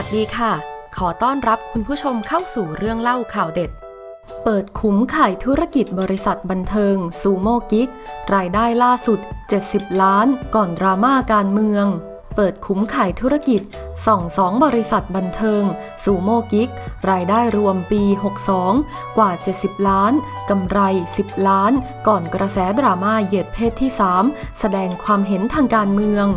วัสดีค่ะ ขอต้อนรับคุณผู้ชมเข้าสู่เรื่องเล่าข่าวเด็ด เปิดขุมขายธุรกิจบริษัทบันเทิงซูโม่กิกรายได้ล่าสุด 70 ล้าน ก่อนดราม่าการเมือง เปิดขุมขายธุรกิจส่องสองบริษัทบันเทิงซูโม่กิกรายได้รวมปี 62 กว่า 70 ล้าน กำไร 10 ล้าน ก่อนกระแสดราม่าเหยียดเพศที่ 3 แสดงความเห็นทางการเมือง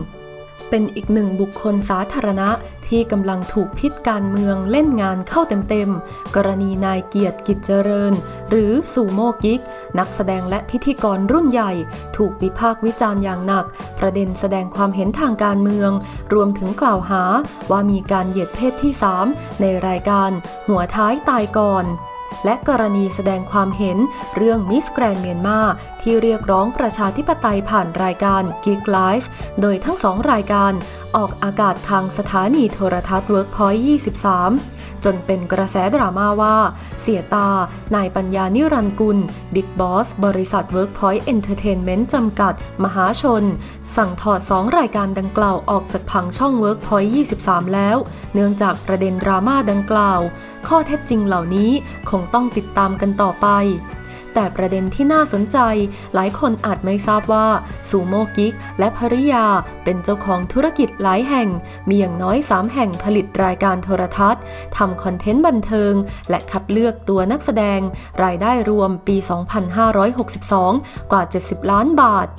เป็นอีกหนึ่งบุคคลสาธารณะที่กำลังถูกพิษการเมืองเล่นงานเข้าเต็มๆ กรณีนายเกียรติกิจเจริญ หรือซูโมกิก นักแสดงและพิธีกรรุ่นใหญ่ ถูกวิพากษ์วิจารณ์อย่างหนัก ประเด็นแสดงความเห็นทางการเมือง รวมถึงกล่าวหาว่ามีการเหยียดเพศที่ 3 ในรายการหัวท้ายตายก่อน และกรณีแสดงความเห็นเรื่องมิสแกรนเมียนมาที่เรียกร้องประชาธิปไตยผ่านรายการ Geek Life โดยทั้งสองรายการออกอากาศทางสถานีโทรทัศน์ Workpoint 23 จนเป็นกระแสดราม่าว่า เสียตา นายปัญญานิรันกุล บิ๊กบอส บริษัท Workpoint Entertainment จำกัด มหาชน สั่งถอดสองรายการดังกล่าวออกจากผังช่อง Workpoint 23 แล้ว เนื่องจากประเด็นดราม่าดังกล่าว ข้อเท็จจริงเหล่านี้คงต้องติดตามกันต่อไป แต่ประเด็นที่น่าสนใจ หลายคนอาจไม่ทราบว่าซูโมกิกและภริยาเป็นเจ้าของธุรกิจหลายแห่ง มีอย่างน้อย 3 แห่งผลิตรายการโทรทัศน์ทำคอนเทนต์บันเทิง และคัดเลือกตัวนักแสดง รายได้รวมปี 2562 กว่า 70 ล้านบาท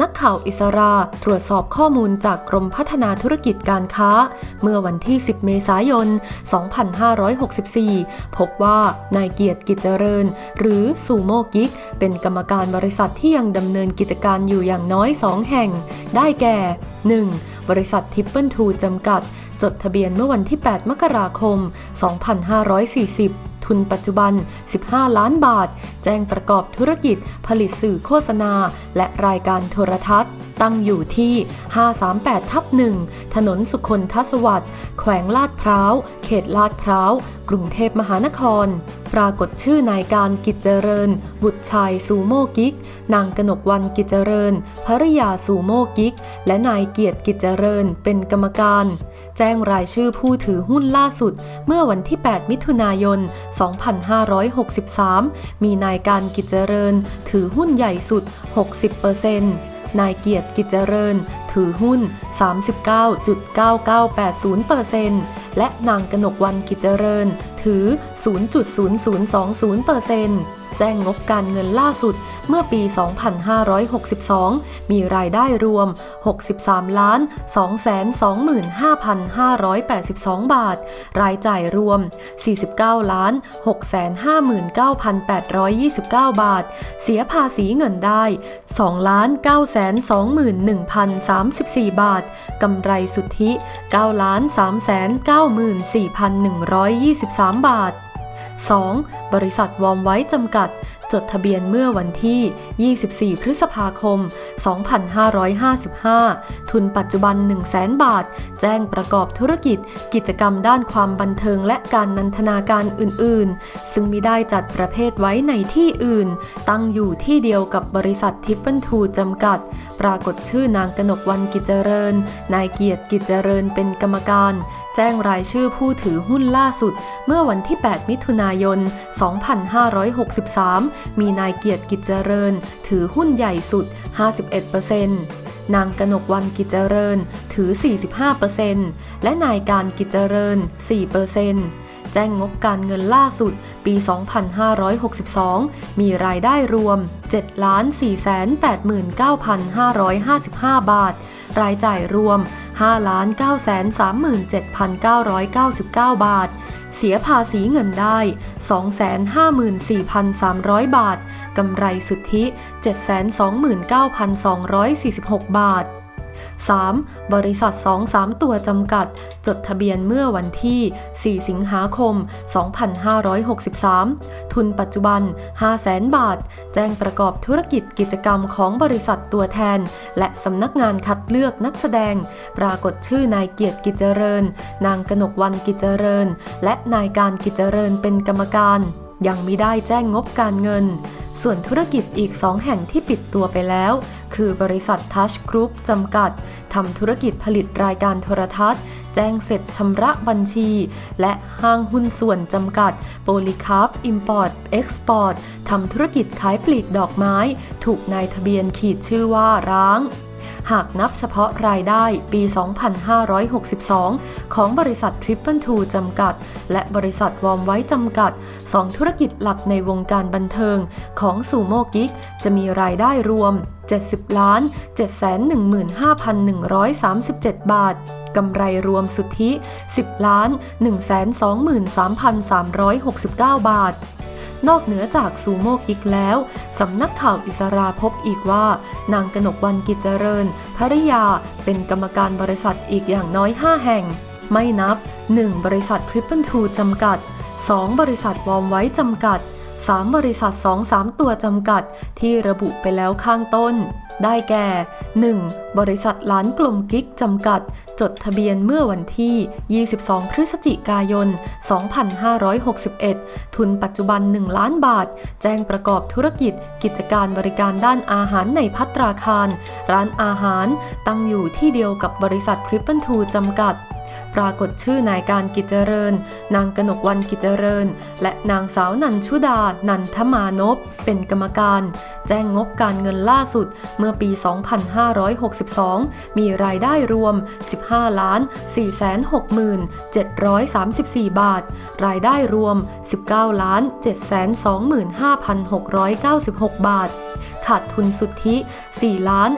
นักข่าวอิสราตรวจสอบข้อมูลจากกรมพัฒนาธุรกิจการค้า เมื่อวันที่ 10 เมษายน 2564 พบว่านายเกียรติกิจเจริญ หรือซูโมกิกเป็นกรรมการบริษัทที่ยังดำเนินกิจการอยู่อย่างน้อย 2 แห่ง ได้แก่ 1. บริษัททิปเปิลทูจำกัด จดทะเบียนเมื่อวันที่ 8 มกราคม 2540 ทุนปัจจุบัน 15 ล้านบาท แจ้งประกอบธุรกิจ ผลิตสื่อโฆษณา และรายการโทรทัศน์ ตั้งอยู่ที่ 538 ทับ1ถนนสุคนทศวรรษแขวงลาดพร้าว เขตลาดพร้าว กรุงเทพมหานคร ปรากฏชื่อนายการกิจเจริญ บุตรชายซูโม่กิก นางกนกวันกิจเจริญ ภริยาซูโม่กิก และนายเกียรติกิจเจริญ เป็นกรรมการ แจ้งรายชื่อผู้ถือหุ้นล่าสุด เมื่อวันที่ 8 มิถุนายน 2563 มีนายการกิจเจริญ ถือหุ้นใหญ่สุด 60% นายเกียรติกิจเจริญ ถือหุ้น 39.9980%และนางกนกวันกิจเจริญ ถือ 0.0020% แจ้งงบการเงินล่าสุดเมื่อปี 2562 มีรายได้รวม 63 ล้าน 225,582 บาท รายจ่ายรวม 49 ล้าน 659,829 บาท เสียภาษีเงินได้ 2 ล้าน 921,034 บาท กำไรสุทธิ 9 ล้าน 394,123 บาท 2. บริษัทวอมไว้จำกัด จดทะเบียนเมื่อวันที่ 24 พฤษภาคม 2555 ทุนปัจจุบัน 100,000 บาท แจ้งประกอบธุรกิจ กิจกรรมด้านความบันเทิงและการนันทนาการอื่น ๆ ซึ่งมิได้จัดประเภทไว้ในที่อื่น ตั้งอยู่ที่เดียวกับบริษัททิปเปิลทูจำกัด ปรากฏชื่อนางกนกวันกิจเจริญ นายเกียรติกิจเจริญเป็นกรรมการแจ้งรายชื่อผู้ถือหุ้นล่าสุด เมื่อวันที่ 8 มิถุนายน 2563 มีนายเกียรติกิจเจริญ ถือหุ้นใหญ่สุด 51%นางกนกวันกิจเจริญ ถือ 45%และนายการกิจเจริญ 4% แจ้งงบการเงินล่าสุด ปี 2562 มีรายได้รวม 7,489,555 บาท รายจ่ายรวม 5,937,999 บาท เสียภาษีเงินได้ 254,300 บาท กำไรสุทธิ 729,246 บาท 3. บริษัท 2-3 ตัวจำกัด จดทะเบียนเมื่อวันที่ 4 สิงหาคม 2563 ทุนปัจจุบัน 500,000 บาท แจ้งประกอบธุรกิจกิจกรรมของบริษัทตัวแทน และสำนักงานคัดเลือกนักแสดง ปรากฏชื่อนายเกียรติกิจเจริญ นางกนกวันกิจเจริญ และนายการกิจเจริญเป็นกรรมการ ยังมิได้แจ้งงบการเงิน ส่วนธุรกิจอีก 2 แห่งที่ปิดตัวไปแล้ว คือบริษัททัชกรุ๊ปจำกัดทำธุรกิจผลิตรายการโทรทัศน์ แจ้งเสร็จชำระบัญชี และห้างหุ้นส่วนจำกัดโปลิคาร์อิมพอร์ตเอ็กซ์พอร์ตทำธุรกิจขายปลีกดอกไม้ ถูกนายทะเบียนขีดชื่อว่าร้าง หากนับเฉพาะรายได้ปี 2562 ของบริษัท Triple Two จำกัด และบริษัทวอมไว้จำกัด 2 ธุรกิจหลักในวงการบันเทิงของสูโมกิกจะมีรายได้รวม 70ล้าน715,137 บาทกำไรรวมสุทธิ 10 ล้าน 123,369 บาท นอกเหนือจากซูโม่กิกแล้ว สำนักข่าวอิสราพบอีกว่า นางกนกวันกิจเจริญภริยาเป็นกรรมการบริษัทอีกอย่างน้อย 5 แห่ง ไม่นับ 1. บริษัททริปเปิลทูจำกัด 2. บริษัทวอมไว้จำกัด 3. บริษัท 2-3 ตัวจำกัดที่ระบุไปแล้วข้างต้น ได้แก่ 1. บริษัทล้านกลมกิ๊กจำกัด จดทะเบียนเมื่อวันที่ 22 พฤศจิกายน 2561 ทุนปัจจุบัน 1 ล้านบาท แจ้งประกอบธุรกิจ กิจการบริการด้านอาหารในพัตราคาร ร้านอาหาร ตั้งอยู่ที่เดียวกับบริษัททริปเปิลทูจำกัด ปรากฏชื่อนายการกิจเจริญ นางกนกวันกิจเจริญ และนางสาวนันชุดา นันทมานพ เป็นกรรมการ แจ้งงบการเงินล่าสุดเมื่อปี 2562 มีรายได้รวม 15ล้าน467,34 บาท รายได้รวม 19ล้าน725,696 บาทขาดทุนสุทธิ4ล้าน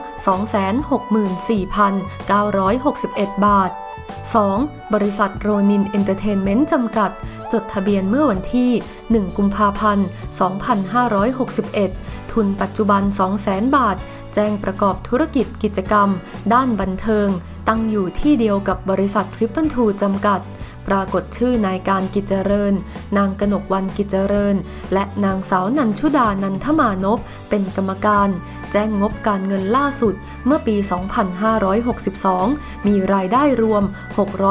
264,961 บาท 2. บริษัทโรนินเอนเตอร์เทนเมนต์จำกัด จดทะเบียนเมื่อวันที่ 1 กุมภาพันธ์ 2561 ทุนปัจจุบัน 200,000 บาท แจ้งประกอบธุรกิจกิจกรรม ด้านบันเทิง ตั้งอยู่ที่เดียวกับบริษัททริปเปิลทูจำกัด ปรากฏชื่อนายการกิจเจริญ นางกนกวันกิจเจริญ และนางสาวนันชุดานันทมานพเป็นกรรมการ แจ้งงบการเงินล่าสุดเมื่อปี 2562 มีรายได้รวม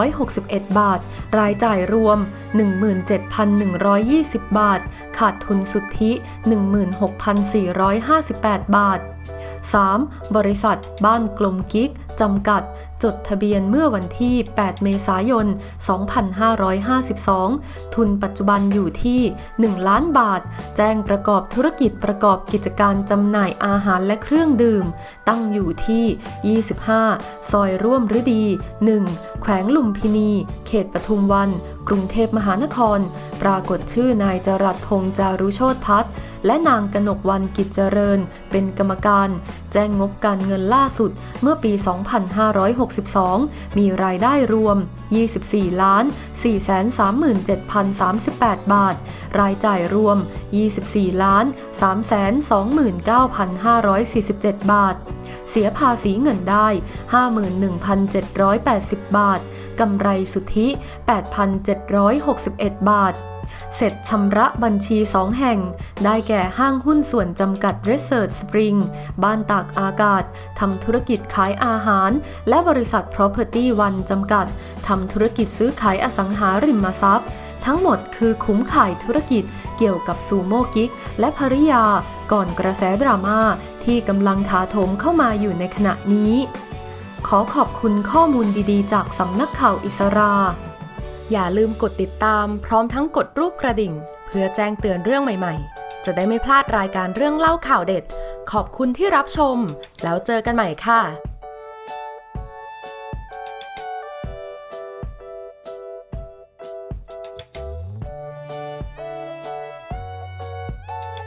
661 บาท รายจ่ายรวม 17,120 บาท ขาดทุนสุทธิ 16,458 บาท 3. บริษัทบ้านกลมกิ๊ก จำกัด จดทะเบียนเมื่อวันที่ 8 เมษายน 2552 ทุนปัจจุบันอยู่ที่ 1 ล้านบาท แจ้งประกอบธุรกิจประกอบกิจการจำหน่ายอาหารและเครื่องดื่ม ตั้งอยู่ที่ 25 ซอยร่วมฤดี 1 แขวงลุมพินี เขตปทุมวันกรุงเทพมหานคร ปรากฏชื่อนายจรัสพงษ์จารุโชตพัฒน์และนางกนกวันกิจเจริญ เป็นกรรมการ แจ้งงบการเงินล่าสุดเมื่อปี 2562 มีรายได้รวม 24 ล้าน 437,038 บาท รายจ่ายรวม 24 ล้าน 329,547 บาท เสียภาษีเงินได้ 51,780 บาท กำไรสุทธิ 8,761 บาท เสร็จชำระบัญชี 2 แห่ง ได้แก่ห้างหุ้นส่วนจำกัด Research Spring บ้านตากอากาศ ทำธุรกิจขายอาหาร และบริษัท Property One จำกัด ทำธุรกิจซื้อขายอสังหาริมทรัพย์ทั้งหมดคือคุ้มข่ายธุรกิจเกี่ยวกับซูโม่กิกและภริยาก่อนกระแสดราม่าที่กำลังถาโถมเข้ามาอยู่ในขณะนี้ ขอขอบคุณข้อมูลดีๆ จากสำนักข่าวอิสรา อย่าลืมกดติดตามพร้อมทั้งกดรูปกระดิ่ง เพื่อแจ้งเตือนเรื่องใหม่ๆ จะได้ไม่พลาดรายการเรื่องเล่าข่าวเด็ด ขอบคุณที่รับชม แล้วเจอกันใหม่ค่ะ